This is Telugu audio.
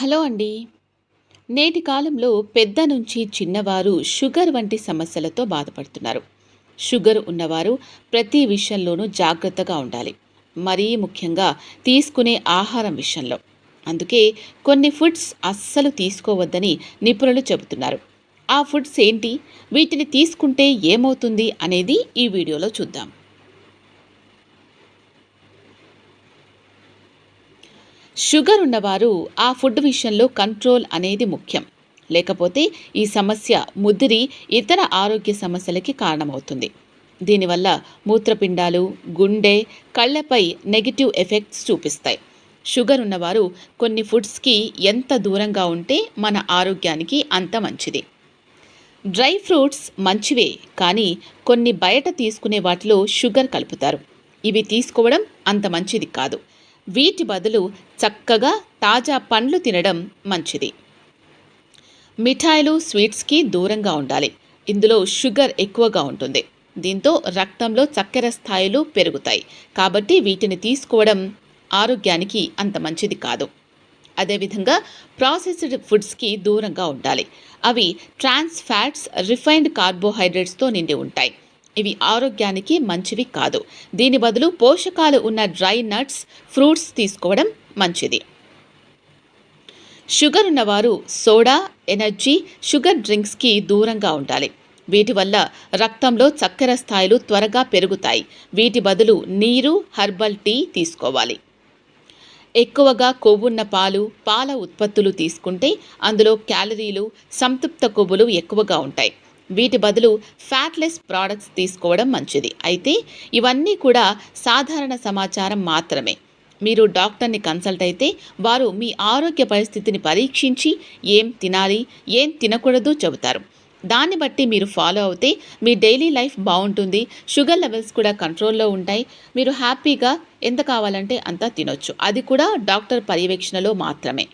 హలో అండి. నేటి కాలంలో పెద్ద నుంచి చిన్నవారు షుగర్ వంటి సమస్యలతో బాధపడుతున్నారు. షుగర్ ఉన్నవారు ప్రతి విషయంలోనూ జాగ్రత్తగా ఉండాలి. మరీ ముఖ్యంగా తీసుకునే ఆహారం విషయంలో. అందుకే కొన్ని ఫుడ్స్ అస్సలు తీసుకోవద్దని నిపుణులు చెబుతున్నారు. ఆ ఫుడ్స్ ఏంటి? వీటిని తీసుకుంటే ఏమవుతుంది అనేది ఈ వీడియోలో చూద్దాం. షుగర్ ఉన్నవారు ఆ ఫుడ్ విషయంలో కంట్రోల్ అనేది ముఖ్యం. లేకపోతే ఈ సమస్య ముదిరి ఇతర ఆరోగ్య సమస్యలకి కారణమవుతుంది. దీనివల్ల మూత్రపిండాలు గుండె కళ్ళపై నెగిటివ్ ఎఫెక్ట్స్ చూపిస్తాయి. షుగర్ ఉన్నవారు కొన్ని ఫుడ్స్కి ఎంత దూరంగా ఉంటే మన ఆరోగ్యానికి అంత మంచిది. డ్రై ఫ్రూట్స్ మంచివే కానీ కొన్ని బయట తీసుకునే వాటిలో షుగర్ కలుపుతారు. ఇవి తీసుకోవడం అంత మంచిది కాదు. వీటి బదులు చక్కగా తాజా పండ్లు తినడం మంచిది. మిఠాయిలు స్వీట్స్కి దూరంగా ఉండాలి. ఇందులో షుగర్ ఎక్కువగా ఉంటుంది. దీంతో రక్తంలో చక్కెర స్థాయిలు పెరుగుతాయి. కాబట్టి వీటిని తీసుకోవడం ఆరోగ్యానికి అంత మంచిది కాదు. అదేవిధంగా ప్రాసెస్డ్ ఫుడ్స్కి దూరంగా ఉండాలి. అవి ట్రాన్స్ ఫ్యాట్స్ రిఫైన్డ్ కార్బోహైడ్రేట్స్తో నిండి ఉంటాయి. ఇవి ఆరోగ్యానికి మంచివి కాదు. దీని బదులు పోషకాలు ఉన్న డ్రై నట్స్ ఫ్రూట్స్ తీసుకోవడం మంచిది. షుగర్ ఉన్నవారు సోడా ఎనర్జీ షుగర్ డ్రింక్స్కి దూరంగా ఉండాలి. వీటి వల్ల రక్తంలో చక్కెర స్థాయిలు త్వరగా పెరుగుతాయి. వీటి బదులు నీరు హర్బల్ టీ తీసుకోవాలి. ఎక్కువగా కొవ్వున్న పాలు పాల ఉత్పత్తులు తీసుకుంటే అందులో క్యాలరీలు సంతృప్త కొవ్వులు ఎక్కువగా ఉంటాయి. వీటి బదులు ఫ్యాట్లెస్ ప్రోడక్ట్స్ తీసుకోవడం మంచిది. అయితే ఇవన్నీ కూడా సాధారణ సమాచారం మాత్రమే. మీరు డాక్టర్ని కన్సల్ట్ అయితే వారు మీ ఆరోగ్య పరిస్థితిని పరీక్షించి ఏం తినాలి ఏం తినకూడదు చెబుతారు. దాన్ని బట్టి మీరు ఫాలో అవుతే మీ డైలీ లైఫ్ బాగుంటుంది. షుగర్ లెవెల్స్ కూడా కంట్రోల్లో ఉంటాయి. మీరు హ్యాపీగా ఎంత కావాలంటే అంత తినొచ్చు. అది కూడా డాక్టర్ పర్యవేక్షణలో మాత్రమే.